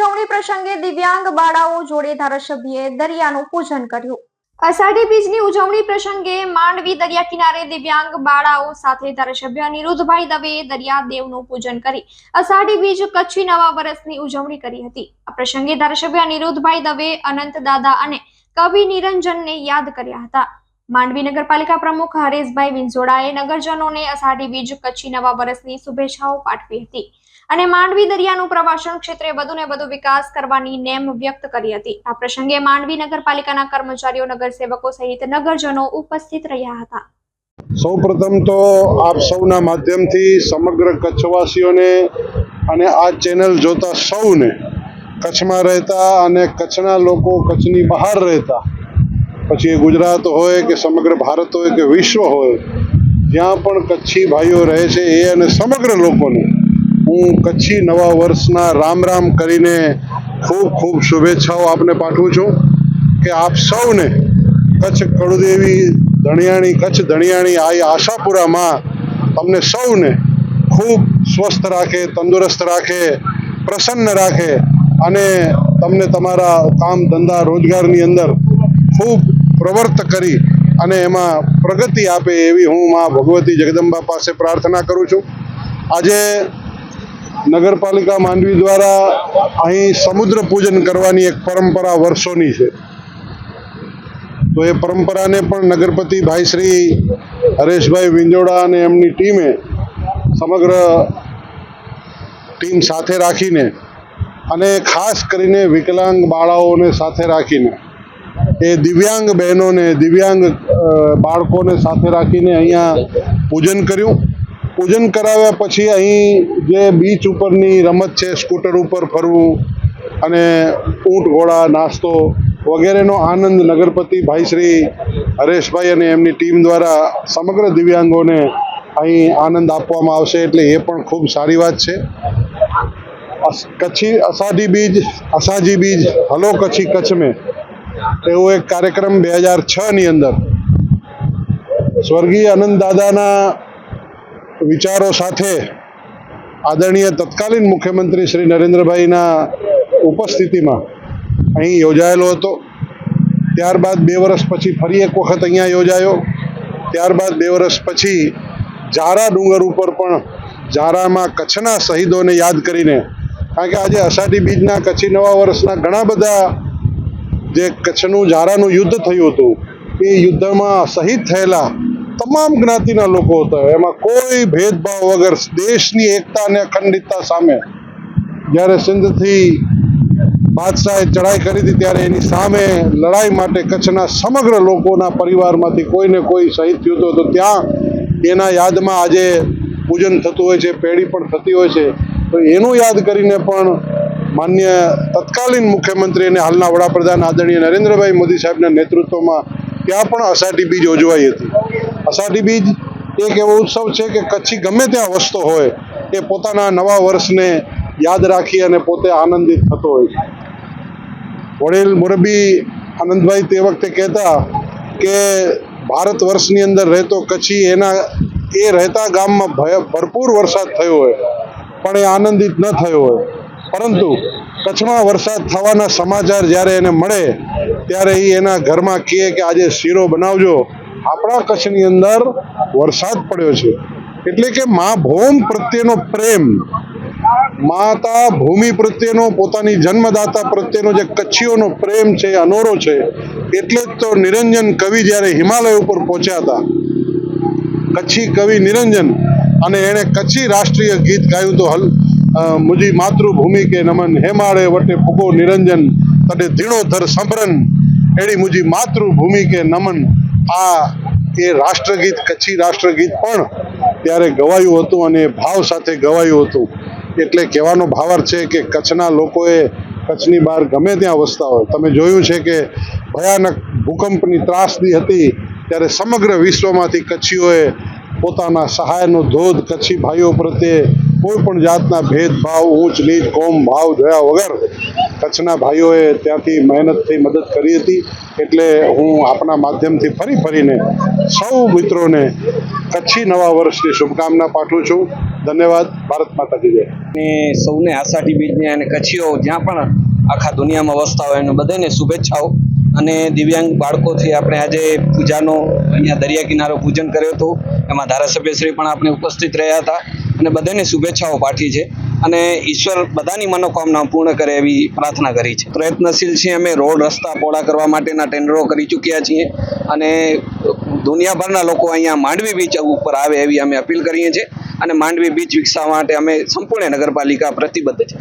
ઉજવણી પ્રસંગે દિવ્યાંગ બાળાઓ જોડે ધારાસભ્યએ દરિયાનું પૂજન કર્યું. અષાઢી બીજની ઉજવણી પ્રસંગે માંડવી દરિયા કિનારે દિવ્યાંગ બાળાઓ સાથે ધારાસભ્ય અનિરુદ્ધભાઈ દવેએ દરિયા દેવનું પૂજન કરી અષાઢી બીજ કચ્છી નવા વર્ષની ઉજવણી કરી હતી. આ પ્રસંગે ધારાસભ્ય અનિરુદ્ધભાઈ દવે અનંત દાદા અને કવિ નિરંજનને યાદ કર્યા હતા. માંડવી નગરપાલિકા પ્રમુખ હરેશભાઈ વિંઝોડાએ નગરજનોને અષાઢી બીજ, કચ્છી નવા વર્ષની શુભેચ્છાઓ પાઠવી હતી અને માંડવી દરિયાનું પ્રવાસન ક્ષેત્રે વધુને વધુ વિકાસ કરવાની નેમ વ્યક્ત કરી હતી. આ પ્રસંગે માંડવી નગરપાલિકાના કર્મચારીઓ, નગરસેવકો સહિત નગરજનો ઉપસ્થિત રહ્યા હતા. સૌપ્રથમ તો આપ સૌના માધ્યમથી સમગ્ર કચ્છવાસીઓને અને આ ચેનલ જોતા સૌને કચ્છમાં રહેતા અને કચ્છના લોકો કચ્છની બહાર રહેતા પછી ગુજરાત હોય કે સમગ્ર ભારત હોય કે વિશ્વ હોય, જ્યાં પણ કચ્છી ભાઈઓ રહે છે એ અને સમગ્ર લોકોને હું કચ્છી નવા વર્ષના રામ રામ કરીને ખૂબ ખૂબ શુભેચ્છાઓ આપને પાઠવું છું કે આપ સૌને કચ્છ કળુદેવી ધણિયાણી કચ્છ ધણિયાણી આ આશાપુરામાં તમને સૌને ખૂબ સ્વસ્થ રાખે, તંદુરસ્ત રાખે, પ્રસન્ન રાખે અને તમને તમારા કામ ધંધા રોજગારની અંદર ખૂબ પ્રવર્ત કરી અને એમાં પ્રગતિ આપે એવી હું મા ભગવતી જગદંબા પાસે પ્રાર્થના કરું છું. આજે નગરપાલિકા માંડવી દ્વારા અહીં સમુદ્ર પૂજન કરવાની એક પરંપરા વર્ષોની છે. તો એ પરંપરાને પણ નગરપતિ ભાઈ શ્રી હરેશભાઈ વિંજોડા અને એમની ટીમે સમગ્ર ટીમ સાથે રાખીને અને ખાસ કરીને વિકલાંગ બાળાઓને સાથે રાખીને એ દિવ્યાંગ બહેનોને, દિવ્યાંગ બાળકોને સાથે રાખીને અહીંયા પૂજન કર્યું. પૂજન કરાવ્યા પછી અહીં જે બીચ ઉપરની રમત છે, સ્કૂટર ઉપર ફરવું અને ઊંટ ઘોડા, નાસ્તો વગેરેનો આનંદ નગરપતિ ભાઈ શ્રી હરેશભાઈ અને એમની ટીમ દ્વારા સમગ્ર દિવ્યાંગોને અહીં આનંદ આપવામાં આવશે એટલે એ પણ ખૂબ સારી વાત છે. કચ્છી અસાઢી બીજ અસાજી બીજ, હલો કચ્છી કચ્છ મેં. એવો એક કાર્યક્રમ બે હજાર છની અંદર સ્વર્ગીય આનંદ દાદાના વિચારો સાથે આદરણીય તત્કાલીન મુખ્યમંત્રી શ્રી નરેન્દ્રભાઈના ઉપસ્થિતિમાં અહીં યોજાયેલો હતો. ત્યારબાદ બે વર્ષ પછી ફરી એક વખત અહીંયા યોજાયો. ત્યારબાદ બે વર્ષ પછી ઝારા ડુંગર ઉપર પણ ઝારામાં કચ્છના શહીદોને યાદ કરીને, કારણ કે આજે અષાઢી બીજના, કચ્છી નવા વર્ષના ઘણા બધા જે કચ્છનું જારાનું યુદ્ધ થયું હતું, એ યુદ્ધમાં શહીદ થયેલા તમામ જ્ઞાતિના લોકો હતા. એમાં કોઈ ભેદભાવ વગર દેશની એકતા અને અખંડિતતા સામે જ્યારે સિંધથી બાદશાહે ચડાઈ કરી હતી, ત્યારે એની સામે લડાઈ માટે કચ્છના સમગ્ર લોકોના પરિવારમાંથી કોઈને કોઈ શહીદ થયું હતું, તો ત્યાં એના યાદમાં આજે પૂજન થતું હોય છે, પેઢી પણ થતી હોય છે. તો એનું યાદ કરીને પણ માન્ય તત્કાલીન મુખ્યમંત્રી અને હાલના વડાપ્રધાન આદરણીય નરેન્દ્રભાઈ મોદી સાહેબના નેતૃત્વમાં ત્યાં પણ અષાઢી બીજ ઉજવાઈ હતી. અષાઢી બીજ એક એવો ઉત્સવ છે કે કચ્છી ગમે ત્યાં વસતો હોય, એ પોતાના નવા વર્ષને યાદ રાખી અને પોતે આનંદિત થતો હોય છે. વડીલ મોરબી આનંદભાઈ તે વખતે કહેતા કે ભારત વર્ષની અંદર રહેતો કચ્છી એના, એ રહેતા ગામમાં ભરપૂર વરસાદ થયો હોય, પણ એ આનંદિત ન થયો હોય. પરંતુ કચ્છમાં વરસાદ થવાના સમાચાર જ્યારે એને મળે, ત્યારે એ એના ઘરમાં કહે કે આજે શીરો બનાવજો. આપણા કચ્છની અંદર વરસાદ પડ્યો છે. એટલે કે મા ભૌમ પ્રત્યેનો પ્રેમ, માતા ભૂમિ પ્રત્યેનો, પોતાની જન્મદાતા પ્રત્યેનો જે કચ્છીઓનો પ્રેમ છે, અનોરો છે, એટલે જ તો નિરંજન કવિ જ્યારે હિમાલય ઉપર પહોંચ્યા હતા. કચ્છી કવિ નિરંજન અને એણે કચ્છી રાષ્ટ્રીય ગીત ગાયું તો મુજી માતૃભૂમિ કે નમન હેમાળે વટે ફૂગો નિરંજન, તટે ધીણોધર સંભરન એડી મુજી માતૃભૂમિ કે નમન, આ એ રાષ્ટ્રગીત, કચ્છી રાષ્ટ્રગીત પણ ત્યારે ગવાયું હતું અને ભાવ સાથે ગવાયું હતું. એટલે કહેવાનો ભાવાર્થ છે કે કચ્છના લોકોએ કચ્છની બહાર ગમે ત્યાં વસતા હોય. તમે જોયું છે કે ભયાનક ભૂકંપની ત્રાસદી હતી, ત્યારે સમગ્ર વિશ્વમાંથી કચ્છીઓએ પોતાના સહાયનો ધોધ કચ્છી ભાઈઓ પ્રત્યે કોઈ પણ જાતના ભેદભાવ, ઊંચ નીચ, કોમ, ભાવ જોયા વગર કચ્છના ભાઈઓએ ત્યાંથી મહેનતથી મદદ કરી હતી. એટલે હું આપણા માધ્યમથી ફરી ફરીને સૌ મિત્રોને કચ્છી નવા વર્ષની શુભકામના પાઠવું છું. ધન્યવાદ. ભારત માતા જય. અને સૌને આષાઢી બીજની અને કચ્છીઓ જ્યાં પણ આખા દુનિયામાં વસતા હોય એને બધાને શુભેચ્છાઓ. અને દિવ્યાંગ બાળકોથી આપણે આજે પૂજાનો અહીંયા દરિયા કિનારો પૂજન કર્યો હતું. એમાં ધારાસભ્યશ્રી પણ આપણે ઉપસ્થિત રહ્યા હતા. અને બધાને શુભેચ્છાઓ પાઠવી છે. અને ઈશ્વર બધાની મનોકામના પૂર્ણ કરે એવી પ્રાર્થના કરી છે. પ્રયત્નશીલ છીએ અમે, રોડ, રસ્તા, પહોળા કરવા માટેના ટેન્ડરો કરી ચૂક્યા છીએ. અને દુનિયાભરના લોકો અહીંયા માંડવી બીચ ઉપર આવે એવી અમે અપીલ કરીએ છીએ. અને માંડવી બીચ વિકસાવવા માટે અમે સંપૂર્ણ નગરપાલિકા પ્રતિબદ્ધ છે.